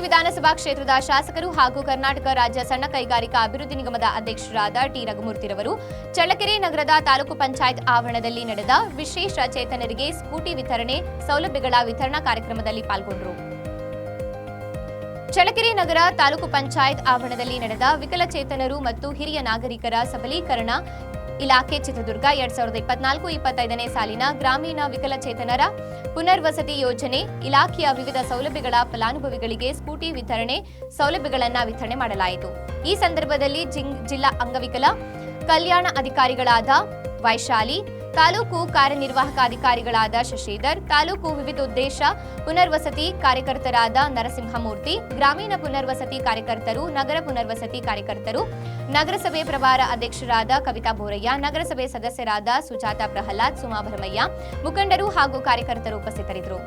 ಕ್ಷೇತ್ರದ ಶಾಸಕರು ಹಾಗೂ ಕರ್ನಾಟಕ ರಾಜ್ಯ ಸಣ್ಣ ಕೈಗಾರಿಕಾ ಅಭಿವೃದ್ಧಿ ನಿಗಮದ ಅಧ್ಯಕ್ಷರಾದ ಟಿ. ರಘುಮೂರ್ತಿರವರು ಚಳ್ಳಕೆರೆ ನಗರದ ತಾಲೂಕು ಪಂಚಾಯತ್ ಆವರಣದಲ್ಲಿ ನಡೆದ ವಿಶೇಷ ಚೇತನರಿಗೆ ಸ್ಕೂಟಿ ವಿತರಣೆ ಸೌಲಭ್ಯಗಳ ವಿತರಣಾ ಕಾರ್ಯಕ್ರಮದಲ್ಲಿ ಪಾಲ್ಗೊಂಡರು. ಚಳ್ಳಕೆರೆ ನಗರ ತಾಲೂಕು ಪಂಚಾಯತ್ ಆವರಣದಲ್ಲಿ ನಡೆದ ವಿಕಲಚೇತನರು ಮತ್ತು ಹಿರಿಯ ನಾಗರಿಕರ ಸಬಲೀಕರಣ ಇಲಾಖೆ ಚಿತ್ರದುರ್ಗ ಎರಡ್ ಸಾವಿರದ ಇಪ್ಪತ್ನಾಲ್ಕು ಇಪ್ಪತ್ತೈದನೇ ಸಾಲಿನ ಗ್ರಾಮೀಣ ವಿಕಲಚೇತನರ ಪುನರ್ವಸತಿ ಯೋಜನೆ, ಇಲಾಖೆಯ ವಿವಿಧ ಸೌಲಭ್ಯಗಳ ಫಲಾನುಭವಿಗಳಿಗೆ ಸ್ಕೂಟಿ ವಿತರಣೆ ಸೌಲಭ್ಯಗಳನ್ನು ವಿತರಣೆ ಮಾಡಲಾಯಿತು. ಈ ಸಂದರ್ಭದಲ್ಲಿ ಜಿಲ್ಲಾ ಅಂಗವಿಕಲ, ಕಲ್ಯಾಣ ಅಧಿಕಾರಿಗಳಾದ ವೈಶಾಲಿ ತಾಲೂಕು ಕಾರ್ಯನಿರ್ವಾಹಕ ಅಧಿಕಾರಿಗಳಾದ ಶಶಿಧರ್, ತಾಲೂಕು ವಿವಿಧ ಉದ್ದೇಶ ಪುನರ್ವಸತಿ ಕಾರ್ಯಕರ್ತರಾದ ನರಸಿಂಹಮೂರ್ತಿ, ಗ್ರಾಮೀಣ ಪುನರ್ವಸತಿ ಕಾರ್ಯಕರ್ತರು, ನಗರ ಪುನರ್ವಸತಿ ಕಾರ್ಯಕರ್ತರು, ನಗರಸಭೆ ಪ್ರಭಾರ ಅಧ್ಯಕ್ಷರಾದ ಕವಿತಾ ಬೋರಯ್ಯ, ನಗರಸಭೆ ಸದಸ್ಯರಾದ ಸುಜಾತ ಪ್ರಹ್ಲಾದ್, ಸುಮಾ ಭರಮಯ್ಯ, ಮುಖಂಡರು ಹಾಗೂ ಕಾರ್ಯಕರ್ತರು ಉಪಸ್ಥಿತರಿದ್ದರು.